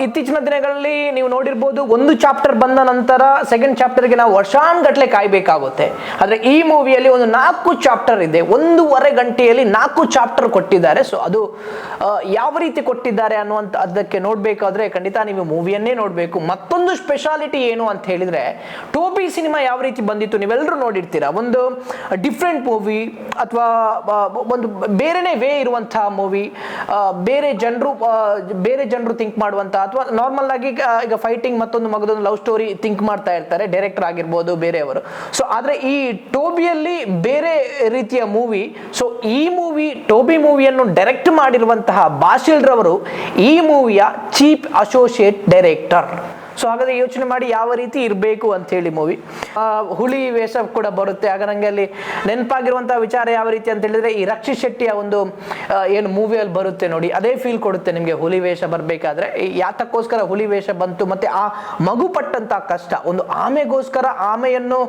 S1: ಇತ್ತೀಚಿನ ದಿನಗಳಲ್ಲಿ ನೀವು ನೋಡಿರ್ಬೋದು ಒಂದು ಚಾಪ್ಟರ್ ಬಂದ ನಂತರ ಸೆಕೆಂಡ್ ಚಾಪ್ಟರ್ಗೆ ನಾವು ವರ್ಷಾನ್ಗಟ್ಲೆ ಕಾಯಬೇಕಾಗುತ್ತೆ. ಆದರೆ ಈ ಮೂವಿಯಲ್ಲಿ ಒಂದು ನಾಲ್ಕು ಚಾಪ್ಟರ್ ಇದೆ. ಒಂದೂವರೆ ಗಂಟೆಯಲ್ಲಿ ನಾಲ್ಕು ಚಾಪ್ಟರ್ ಕೊಟ್ಟಿದ್ದಾರೆ. ಸೊ ಅದು ಯಾವ ರೀತಿ ಕೊಟ್ಟಿದ್ದಾರೆ ಅನ್ನುವಂಥ ಅದಕ್ಕೆ ನೋಡ್ಬೇಕಾದ್ರೆ ಖಂಡಿತ ನೀವು ಮೂವಿಯನ್ನೇ ನೋಡಬೇಕು. ಮತ್ತೊಂದು ಸ್ಪೆಷಾಲಿಟಿ ಏನು ಅಂತ ಹೇಳಿದ್ರೆ ಟೋಪಿ ಸಿನಿಮಾ ಯಾವ ರೀತಿ ಬಂದಿತ್ತು ನೀವೆಲ್ಲರೂ ನೋಡಿರ್ತೀರಾ? ಒಂದು ಡಿಫ್ರೆಂಟ್ ಮೂವಿ ಅಥವಾ ಒಂದು ಬೇರೆನೇ ವೇ ಇರುವಂತಹ ಮೂವಿ ಬೇರೆ ಜನರು ಬೇರೆ ಜನರು ಥಿಂಕ್ ಮಾಡುವಂತ ಅಥವಾ ನಾರ್ಮಲ್ ಆಗಿ ಈಗ ಫೈಟಿಂಗ್ ಮತ್ತೊಂದು ಮಗದೊಂದು ಲವ್ ಸ್ಟೋರಿ ಥಿಂಕ್ ಮಾಡ್ತಾ ಇರ್ತಾರೆ ಡೈರೆಕ್ಟರ್ ಆಗಿರ್ಬೋದು ಬೇರೆಯವರು. ಸೊ ಆದ್ರೆ ಈ ಟೋಬಿಯಲ್ಲಿ ಬೇರೆ ರೀತಿಯ ಮೂವಿ ಸೊ ಈ ಮೂವಿ ಟೋಬಿ ಮೂವಿಯನ್ನು ಡೈರೆಕ್ಟ್ ಮಾಡಿರುವಂತಹ ಬಾಶಿಲ್ರವರು ಈ ಮೂವಿಯ ಚೀಫ್ ಅಸೋಸಿಯೇಟ್ ಡೈರೆಕ್ಟರ್ ಸೊ ಹಾಗಾದ್ರೆ ಯೋಚನೆ ಮಾಡಿ ಯಾವ ರೀತಿ ಇರಬೇಕು ಅಂತ ಹೇಳಿ ಮೂವಿ. ಹುಲಿ ವೇಷ ಕೂಡ ಬರುತ್ತೆ. ಆಗ ನನಗೆ ಅಲ್ಲಿ ನೆನಪಾಗಿರುವಂತಹ ವಿಚಾರ ಯಾವ ರೀತಿ ಅಂತ ಹೇಳಿದ್ರೆ ಈ ರಕ್ಷಿತ್ ಶೆಟ್ಟಿಯ ಒಂದು ಏನು ಮೂವಿಯಲ್ಲಿ ಬರುತ್ತೆ ನೋಡಿ. ಅದೇ ಫೀಲ್ ಕೊಡುತ್ತೆ ನಿಮಗೆ ಹುಲಿ ವೇಷ ಬರಬೇಕಾದ್ರೆ. ಯಾತಕ್ಕೋಸ್ಕರ ಹುಲಿ ವೇಷ ಬಂತು ಮತ್ತೆ ಆ ಮಗು ಪಟ್ಟಂತ ಕಷ್ಟ. ಒಂದು ಆಮೆಗೋಸ್ಕರ ಆಮೆಯನ್ನು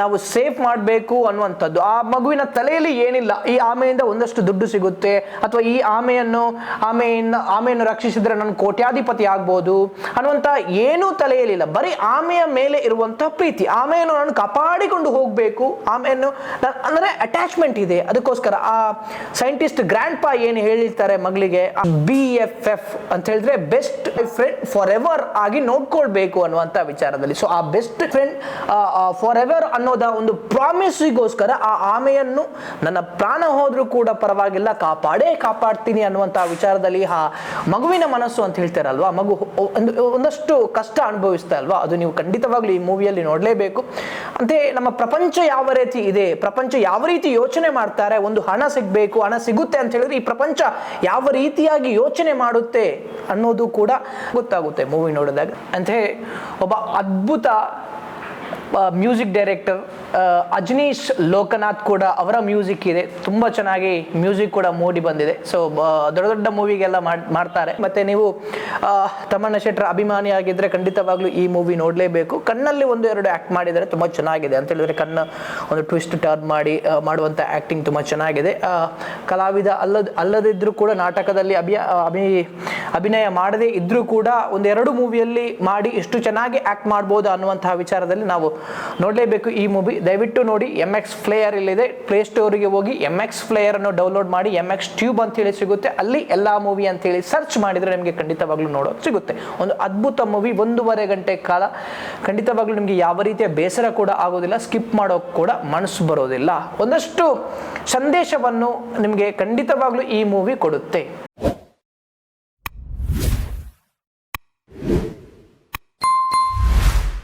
S1: ನಾವು ಸೇಫ್ ಮಾಡಬೇಕು ಅನ್ನುವಂಥದ್ದು. ಆ ಮಗುವಿನ ತಲೆಯಲ್ಲಿ ಏನಿಲ್ಲ. ಈ ಆಮೆಯಿಂದ ಒಂದಷ್ಟು ದುಡ್ಡು ಸಿಗುತ್ತೆ. ಅಥವಾ ಈ ಆಮೆಯನ್ನು ಆಮೆಯನ್ನು ಆಮೆಯನ್ನು ರಕ್ಷಿಸಿದ್ರೆ ನಾನು ಕೋಟ್ಯಾಧಿಪತಿ ಆಗ್ಬೋದು ಅನ್ನುವಂಥ ಏನೂ ತಲೆಯಲ್ಲಿಲ್ಲ. ಬರೀ ಆಮೆಯ ಮೇಲೆ ಇರುವಂತಹ ಪ್ರೀತಿ. ಆಮೆಯನ್ನು ನಾನು ಕಾಪಾಡಿಕೊಂಡು ಹೋಗಬೇಕು. ಆಮೆಯನ್ನು ಅಂದ್ರೆ ಅಟ್ಯಾಚ್ಮೆಂಟ್ ಇದೆ. ಅದಕ್ಕೋಸ್ಕರ ಆ ಸೈಂಟಿಸ್ಟ್ ಗ್ರ್ಯಾಂಡ್ ಪಾ ಏನು ಹೇಳಿರ್ತಾರೆ ಮಗಳಿಗೆ? ಬಿ ಎಫ್ ಎಫ್ ಅಂತ ಹೇಳಿದ್ರೆ ಬೆಸ್ಟ್ ಫ್ರೆಂಡ್ ಫಾರ್ ಎವರ್ ಆಗಿ ನೋಡ್ಕೊಳ್ಬೇಕು ಅನ್ನುವಂಥ ವಿಚಾರದಲ್ಲಿ. ಸೊ ಆ ಬೆಸ್ಟ್ ಫ್ರೆಂಡ್ ಫಾರ್ ಎವರ್ ಅನ್ನೋದ ಒಂದು ಪ್ರಾಮಿಸಿಗೋಸ್ಕರ ಆ ಆಮೆಯನ್ನು ನನ್ನ ಪ್ರಾಣ ಹೋದ್ರೂ ಕೂಡ ಪರವಾಗಿಲ್ಲ, ಕಾಪಾಡೇ ಕಾಪಾಡ್ತೀನಿ ಅನ್ನುವಂಥ ವಿಚಾರದಲ್ಲಿ ಆ ಮಗುವಿನ ಮನಸ್ಸು ಅಂತ ಹೇಳ್ತಾರಲ್ವಾ? ಮಗು, ಒಂದು, ಒಂದಷ್ಟು ಕಷ್ಟ ಅನುಭವಿಸ್ತಾ ಅಲ್ವಾ ಅದು ನೀವು ಖಂಡಿತವಾಗ್ಲೂ ಈ ಮೂವಿಯಲ್ಲಿ ನೋಡಲೇಬೇಕು. ಅಂತೆ ನಮ್ಮ ಪ್ರಪಂಚ ಯಾವ ರೀತಿ ಇದೆ? ಪ್ರಪಂಚ ಯಾವ ರೀತಿ ಯೋಚನೆ ಮಾಡ್ತಾರೆ? ಒಂದು ಹಣ ಸಿಗಬೇಕು, ಹಣ ಸಿಗುತ್ತೆ ಅಂತ ಹೇಳಿದ್ರೆ ಈ ಪ್ರಪಂಚ ಯಾವ ರೀತಿಯಾಗಿ ಯೋಚನೆ ಮಾಡುತ್ತೆ ಅನ್ನೋದು ಕೂಡ ಗೊತ್ತಾಗುತ್ತೆ ಮೂವಿ ನೋಡಿದಾಗ. ಅಂತೆ ಒಬ್ಬ ಅದ್ಭುತ ಮ್ಯೂಸಿಕ್ ಡೈರೆಕ್ಟರ್ ಅಜನೀಶ್ ಲೋಕನಾಥ್ ಕೂಡ ಅವರ ಮ್ಯೂಸಿಕ್ ಇದೆ. ತುಂಬ ಚೆನ್ನಾಗಿ ಮ್ಯೂಸಿಕ್ ಕೂಡ ಮೂಡಿ ಬಂದಿದೆ. ಸೊ ದೊಡ್ಡ ದೊಡ್ಡ ಮೂವಿಗೆಲ್ಲ ಮಾಡ್ತಾರೆ. ಮತ್ತೆ ನೀವು ತಮಣ್ಣ ಶೆಟ್ಟರ್ ಅಭಿಮಾನಿ ಆಗಿದ್ರೆ ಖಂಡಿತವಾಗ್ಲೂ ಈ ಮೂವಿ ನೋಡಲೇಬೇಕು. ಕಣ್ಣಲ್ಲಿ ಒಂದು ಎರಡು ಆ್ಯಕ್ಟ್ ಮಾಡಿದರೆ ತುಂಬ ಚೆನ್ನಾಗಿದೆ. ಅಂತ ಹೇಳಿದ್ರೆ ಕಣ್ಣ ಒಂದು ಟ್ವಿಸ್ಟ್ ಟರ್ನ್ ಮಾಡಿ ಮಾಡುವಂಥ ಆ್ಯಕ್ಟಿಂಗ್ ತುಂಬ ಚೆನ್ನಾಗಿದೆ. ಕಲಾವಿದ ಅಲ್ಲದ ಅಲ್ಲದಿದ್ದರೂ ಕೂಡ ನಾಟಕದಲ್ಲಿ ಅಭಿಯ ಅಭಿ, ಅಭಿನಯ ಮಾಡದೇ ಇದ್ದರೂ ಕೂಡ ಒಂದೆರಡು ಮೂವಿಯಲ್ಲಿ ಮಾಡಿ ಎಷ್ಟು ಚೆನ್ನಾಗಿ ಆ್ಯಕ್ಟ್ ಮಾಡ್ಬೋದು ಅನ್ನುವಂತಹ ವಿಚಾರದಲ್ಲಿ ನಾವು ನೋಡಲೇಬೇಕು ಈ ಮೂವಿ ದಯವಿಟ್ಟು ನೋಡಿ ಎಂ ಎಕ್ಸ್ ಪ್ಲೇಯರ್ ಇಲ್ಲಿದೆ. ಪ್ಲೇ ಸ್ಟೋರಿಗೆ ಹೋಗಿ ಎಂ ಎಕ್ಸ್ ಅನ್ನು ಡೌನ್ಲೋಡ್ ಮಾಡಿ ಎಂ ಎಕ್ಸ್ ಟ್ಯೂಬ್ ಅಂತೇಳಿ ಸಿಗುತ್ತೆ. ಅಲ್ಲಿ ಎಲ್ಲ ಮೂವಿ ಅಂತೇಳಿ ಸರ್ಚ್ ಮಾಡಿದರೆ ನಿಮಗೆ ಖಂಡಿತವಾಗ್ಲೂ ನೋಡೋದು ಸಿಗುತ್ತೆ. ಒಂದು ಅದ್ಭುತ ಮೂವಿ ಒಂದೂವರೆ ಗಂಟೆ ಕಾಲ. ಖಂಡಿತವಾಗ್ಲೂ ನಿಮಗೆ ಯಾವ ರೀತಿಯ ಬೇಸರ ಕೂಡ ಆಗೋದಿಲ್ಲ. ಸ್ಕಿಪ್ ಮಾಡೋಕೆ ಕೂಡ ಮನಸ್ಸು ಬರೋದಿಲ್ಲ. ಒಂದಷ್ಟು ಸಂದೇಶವನ್ನು ನಿಮಗೆ ಖಂಡಿತವಾಗ್ಲೂ ಈ ಮೂವಿ ಕೊಡುತ್ತೆ.